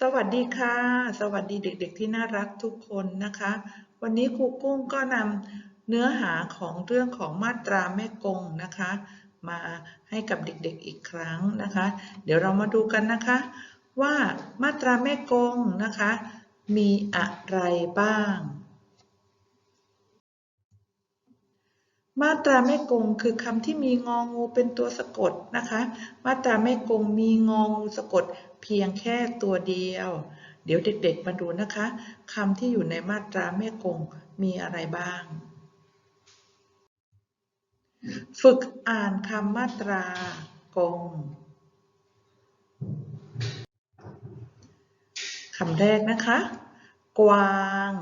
สวัสดีค่ะ สวัสดีเด็ก ๆ ที่น่ารักทุกคนนะคะ วันนี้ครูกุ้งก็นำเนื้อหาของเรื่องของมาตราแม่กงนะคะ มาให้กับเด็กๆอีกครั้งนะคะ เดี๋ยวเรามาดูกันนะคะ ว่ามาตราแม่กงนะคะ มีอะไรบ้าง มาตราแม่กงคือคำที่มีงองูเป็นตัวสะกดนะคะ มาตราแม่กงมีงองูสะกดเพียงแค่ตัวเดียว เดี๋ยวเด็กๆมาดูนะคะคำที่อยู่ในมาตราแม่กงมีอะไรบ้าง ฝึกอ่านคำมาตรากงคำแรกนะคะ กวาง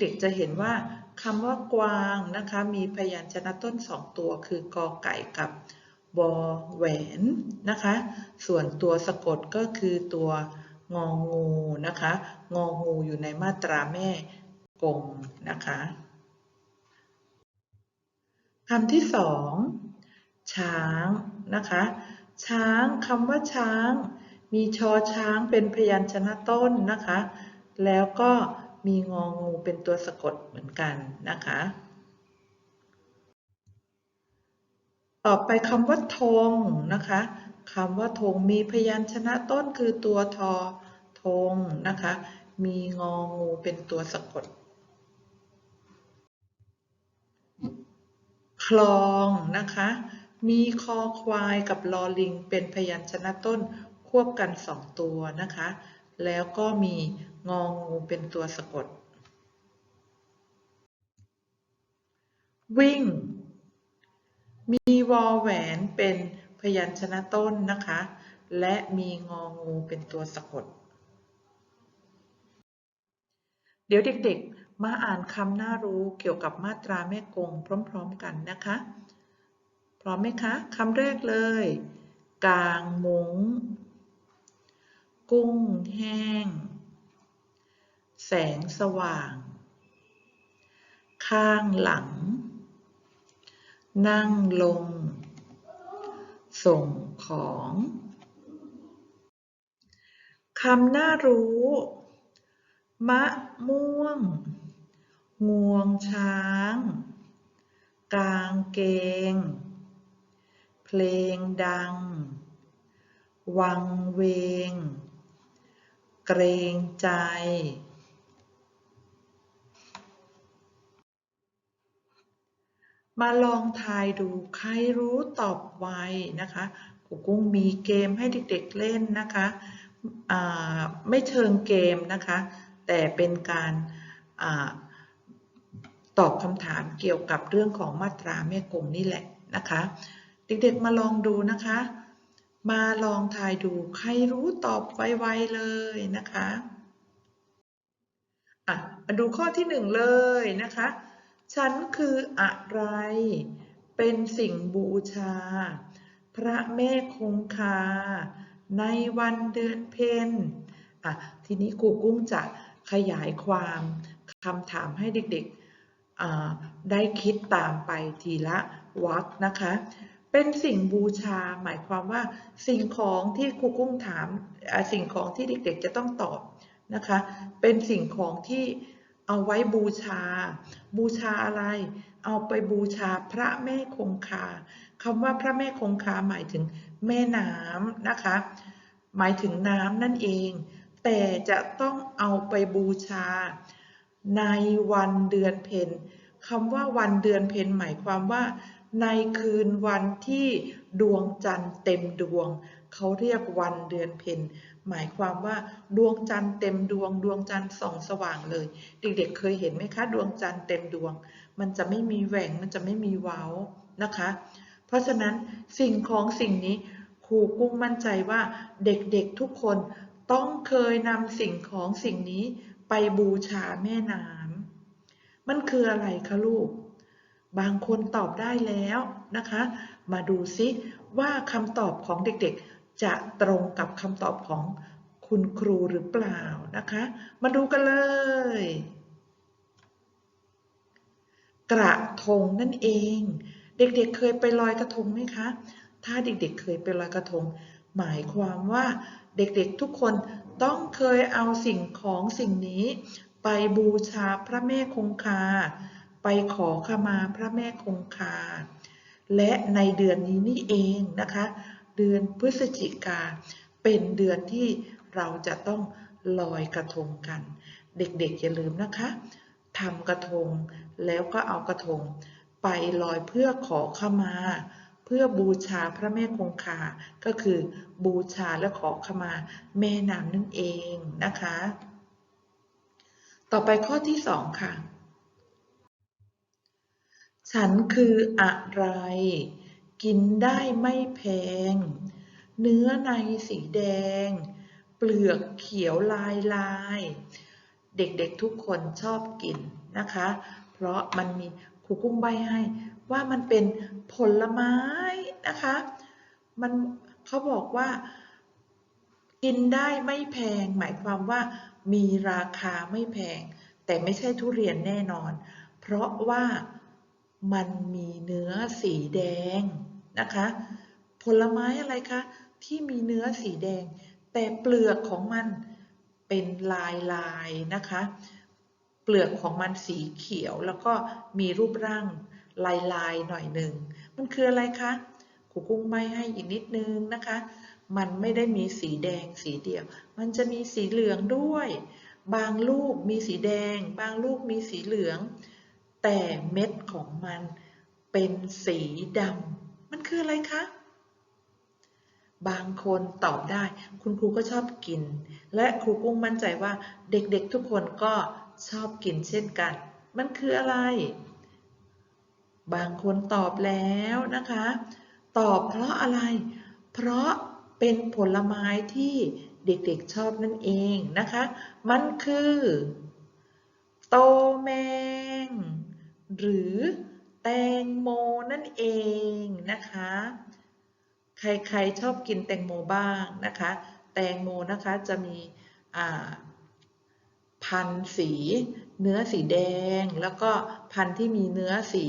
เด็กๆจะเห็นว่า คำว่ากวางนะคะ มีพยัญชนะต้นสองตัวคือกอไก่กับวอแหวนนะคะ ส่วนตัวสะกดก็คือตัวงองูนะคะ งองูอยู่ในมาตราแม่กงนะคะคำที่สองช้างนะคะ ช้างคำว่าช้าง มีชอช้างเป็นพยัญชนะต้นนะคะ แล้วก็ มีงองูเป็นตัวสะกดเหมือนกันนะคะ ต่อไปคำว่าธงนะคะคำว่าธงมีพยัญชนะต้นคือตัวทอธงนะคะ มีงองูเป็นตัวสะกด คลองนะคะ มีคอควายกับลอลิง เป็นพยัญชนะต้นควบกันสองตัวนะคะ แล้วก็มี งองูเป็นตัวสะกด วิ่ง มีวอแหวนเป็นพยัญชนะต้นนะคะ และมีงองูเป็นตัวสะกด เดี๋ยวเด็กๆ มาอ่านคำน่ารู้เกี่ยวกับมาตราแม่กงพร้อมๆกันนะคะ พร้อมไหมคะคำแรกเลย กางมุง้งกุ้งแห้ง แสงสว่าง ข้างหลัง นั่งลง ส่งของคำน่ารู้ มะม่วง งวงช้างกางเกง เพลงดัง วังเวง เกรงใจ มาลองทายดูใครรู้ตอบไวนะคะครูกุ้งมีเกมให้เด็กๆเล่นนะคะไม่เชิงเกมนะคะ แต่เป็นการอตอบคำถามเกี่ยวกับเรื่องของมาตราแม่กงนี่แหละนะคะ เด็กๆมาลองดูนะคะ มาลองทายดูใครรู้ตอบไวๆเลยนะคะอะมาดูข้อที่หนึ่งเลยนะคะ ฉันคืออะไร เป็นสิ่งบูชา พระแม่คงคา ในวันเดือนเพ็ญอะทีนี้ครูกุ้งจะขยายความคำถามให้เด็กๆได้คิดตามไปทีละวรรคนะคะ เป็นสิ่งบูชาหมายความว่า สิ่งของที่ครูกุ้งถามสิ่งของที่เด็กๆจะต้องตอบนะคะ เป็นสิ่งของที่ เอาไว้บูชา บูชาอะไร เอาไปบูชาพระแม่คงคาคำว่าพระแม่คงคาหมายถึงแม่น้ำนะคะ หมายถึงน้ำนั่นเอง แต่จะต้องเอาไปบูชา ในวันเดือนเพ็ญคำว่าวันเดือนเพ็ญหมายความว่า ในคืนวันที่ดวงจันทร์เต็มดวง เขาเรียกวันเดือนเพ็ญหมายความว่าดวงจันทร์เต็มดวง ดวงจันทร์ส่องสว่างเลย เด็กๆ เคยเห็นไหมคะ ดวงจันทร์เต็มดวง มันจะไม่มีแหว่งมันจะไม่มีเว้านะคะ เพราะฉะนั้นสิ่งของสิ่งนี้ครูกุ้งมั่นใจว่าเด็กๆทุกคนต้องเคยนำสิ่งของสิ่งนี้ไปบูชาแม่น้ำมันคืออะไรคะลูก บางคนตอบได้แล้วนะคะ มาดูซิว่าคำตอบของเด็กๆ จะตรงกับคำตอบของคุณครูหรือเปล่านะคะ มาดูกันเลย กระทงนั่นเอง เด็กๆเเคยไปลอยกระทงไหมคะ ถ้าเด็กๆเคยไปลอยกระทง หมายความว่าเด็กๆทุกคนต้องเคยเอาสิ่งของสิ่งนี้ ไปบูชาพระแม่คงคา ไปขอขมาพระแม่คงคา และในเดือนนี้นี่เองนะคะ เดือนพฤศจิกา เป็นเดือนที่เราจะต้องลอยกระทงกัน เด็กๆอย่าลืมนะคะทำกระทงแล้วก็เอากระทง ไปลอยเพื่อขอขมา เพื่อบูชาพระแม่คงคา ก็คือบูชาและขอขมาแม่นางนั่นเองนะคะ ต่อไปข้อที่สองค่ะ ฉันคืออะไร กินได้ไม่แพง เนื้อในสีแดง เปลือกเขียวลายลาย เด็กๆทุกคนชอบกินนะคะ เพราะมันมีครูกุ้งใบให้ว่ามันเป็นผลไม้นะคะ มันเขาบอกว่า กินได้ไม่แพง หมายความว่ามีราคาไม่แพง แต่ไม่ใช่ทุเรียนแน่นอน เพราะว่ามันมีเนื้อสีแดง นะคะ ผลไม้อะไรคะที่มีเนื้อสีแดง แต่เปลือกของมันเป็นลายลายนะคะ เปลือกของมันสีเขียวแล้วก็มีรูปร่างลายลายหน่อยหนึ่ง มันคืออะไรคะครูกุ้งไม่ให้อีกนิดนึงนะคะ มันไม่ได้มีสีแดงสีเดียว มันจะมีสีเหลืองด้วย บางลูกมีสีแดง บางลูกมีสีเหลือง แต่เม็ดของมันเป็นสีดำ มันคืออะไรคะ บางคนตอบได้ คุณครูก็ชอบกิน และครูกุ้งมั่นใจว่าเด็กๆทุกคนก็ชอบกินเช่นกัน มันคืออะไร บางคนตอบแล้วนะคะ ตอบเพราะอะไร เพราะเป็นผลไม้ที่เด็กๆชอบนั่นเองนะคะ มันคือ โตแมง หรือ แตงโมนั่นเองนะคะ ใครๆชอบกินแตงโมบ้างนะคะ แตงโมนะคะจะมีพันสีเนื้อสีแดง แล้วก็พันที่มีเนื้อสี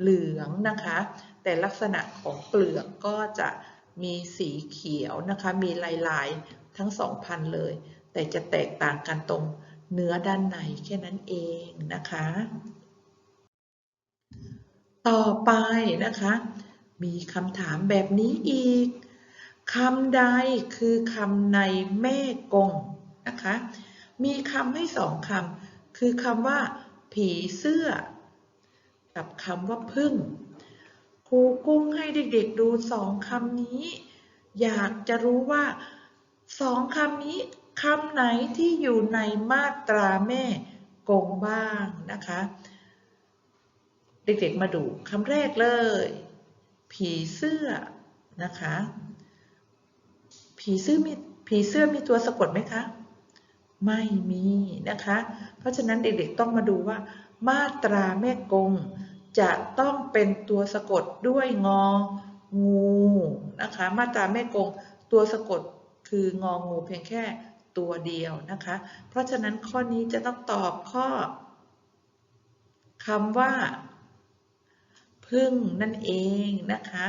เหลืองนะคะ แต่ลักษณะของเปลือกก็จะมีสีเขียวนะคะ มีลายๆทั้งสองพันเลย แต่จะแตกต่างกันตรงเนื้อด้านในแค่นั้นเองนะคะ ต่อไปนะคะ มีคำถามแบบนี้อีกคำใดคือคำในแม่กงนะคะ มีคำให้สองคำคือคำว่า ผีเสื้อ กับคำว่าพึ่งครูกุ้งให้เด็กๆดูสองคำนี้ อยากจะรู้ว่าสองคำนี้คำไหนที่อยู่ในมาตราแม่กงบ้างนะคะ เด็กๆมาดูคำแรกเลย ผีเสื้อนะคะ ผีเสื้อมีผีเสื้อมีตัวสะกดไหมคะ ไม่มีนะคะ เพราะฉะนั้นเด็กๆต้องมาดูว่า มาตราแม่กง จะต้องเป็นตัวสะกดด้วยงองูนะคะ มาตราแม่กง ตัวสะกดคืององูเพียงแค่ตัวเดียวนะคะ เพราะฉะนั้นข้อนี้จะต้องตอบข้อคำว่า พึ่งนั่นเองนะคะ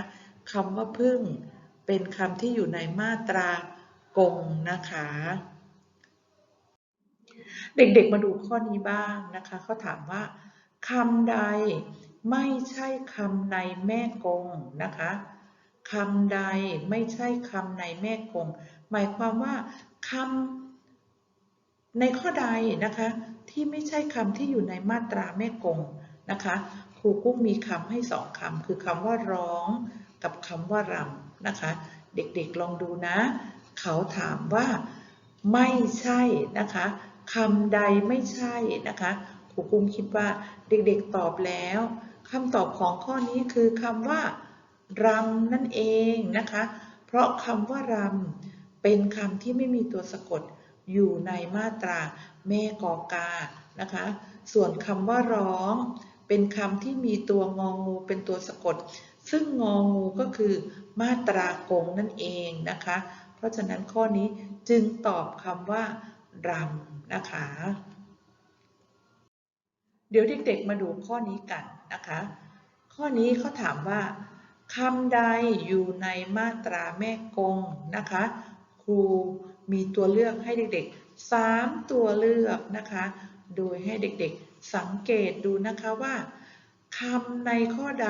คำว่าพึ่งเป็นคำที่อยู่ในมาตรากงนะคะ เด็กๆมาดูข้อนี้บ้างนะคะเขาถามว่าคำใดไม่ใช่คำในแม่กงนะคะคำใดไม่ใช่คำในแม่กงหมายความว่าคำในข้อใดนะคะ ที่ไม่ใช่คำที่อยู่ในมาตราแม่กงนะคะ รูกุ้งมีคำให้สองคำคือคำว่าร้องกับคำว่ารำนะคะ เด็กๆลองดูนะ เขาถามว่า ไม่ใช่นะคะคำใดไม่ใช่นะคะครูกุ้งคิดว่าเด็กๆตอบแล้วคำตอบของข้อนี้คือคำว่ารำนั่นเองนะคะ เพราะคำว่ารำเป็นคำที่ไม่มีตัวสะกดอยู่ในมาตราแม่กอกานะคะ ส่วนคำว่าร้อง เป็นคำที่มีตัวงองูเป็นตัวสะกด ซึ่งงองูก็คือมาตรากงนั่นเองนะคะ เพราะฉะนั้นข้อนี้จึงตอบคำว่ารำนะคะ เดี๋ยวเด็กๆมาดูข้อนี้กันนะคะ ข้อนี้เขาถามว่าคำใดอยู่ในมาตราแม่กงนะคะ ครูมีตัวเลือกให้เด็กๆ3ตัวเลือกนะคะ โดยให้เด็กๆ สังเกตดูนะคะว่าคำในข้อใด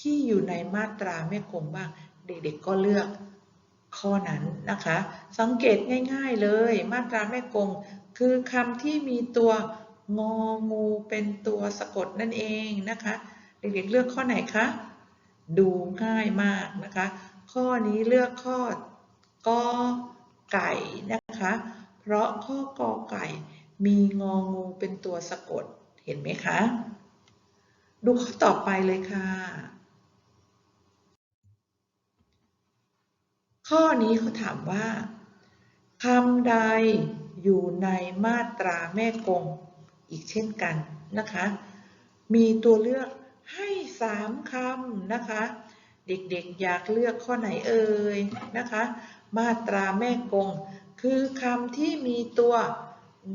ที่อยู่ในมาตราแม่กงบ้าง เด็กๆก็เลือกข้อนั้นนะคะ สังเกตง่ายๆเลย มาตราแม่กงคือคำที่มีตัวงองูเป็นตัวสะกดนั่นเองนะคะ เด็กๆเลือกข้อไหนคะ ดูง่ายมากนะคะ ข้อนี้เลือกข้อกอไก่นะคะ เพราะข้อกอไก่ มีงองูเป็นตัวสะกด เห็นไหมคะ ดูข้อต่อไปเลยค่ะ ข้อนี้เขาถามว่าคำใดอยู่ในมาตราแม่กงอีกเช่นกันนะคะ มีตัวเลือกให้สามคำนะคะ เด็กๆอยากเลือกข้อไหนเอ่ยนะคะ มาตราแม่กง คือคำที่มีตัว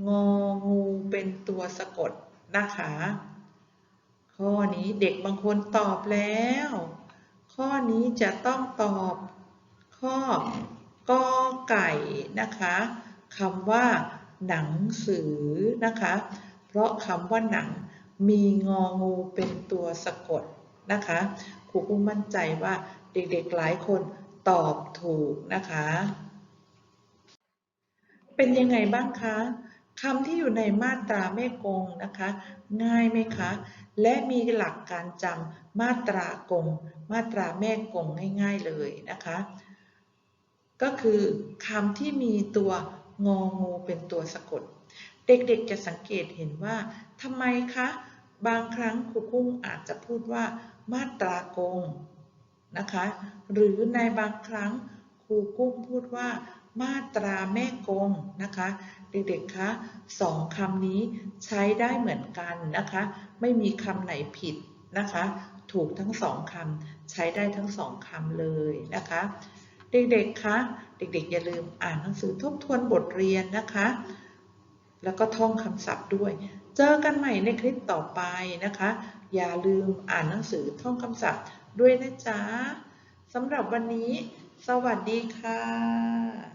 งองูเป็นตัวสะกดนะคะ ข้อนี้เด็กบางคนตอบแล้ว ข้อนี้จะต้องตอบข้อกอไก่นะคะคำว่า หนังสือนะคะ เพราะคำว่าหนังมีงองูเป็นตัวสะกดนะคะครูกุ้งมั่นใจว่าเด็กๆหลายคนตอบถูกนะคะ เป็นยังไงบ้างคะ คำที่อยู่ในมาตราแม่กงนะคะ ง่ายไหมคะ และมีหลักการจำมาตรากง มาตราแม่กงง่าย ๆเลยนะคะ ก็คือคำที่มีตัวงองูเป็นตัวสะกด เด็กๆจะสังเกตเห็นว่าทำไมคะ บางครั้งครูกุ้งอาจจะพูดว่ามาตรากงนะคะ หรือในบางครั้งครูกุ้งพูดว่ามาตราแม่กงนะคะ เด็กๆคะสองคำนี้ใช้ได้เหมือนกันนะคะ ไม่มีคำไหนผิดนะคะ ถูกทั้งสองคำใช้ได้ทั้งสองคำเลยนะคะ เด็กๆคะเด็กๆ อย่าลืมอ่านหนังสือทบทวนบทเรียนนะคะ แล้วก็ท่องคำศัพท์ด้วย เจอกันใหม่ในคลิปต่อไปนะคะ อย่าลืมอ่านหนังสือท่องคำศัพท์ด้วยนะจ๊ะสำหรับวันนี้ สวัสดีค่ะ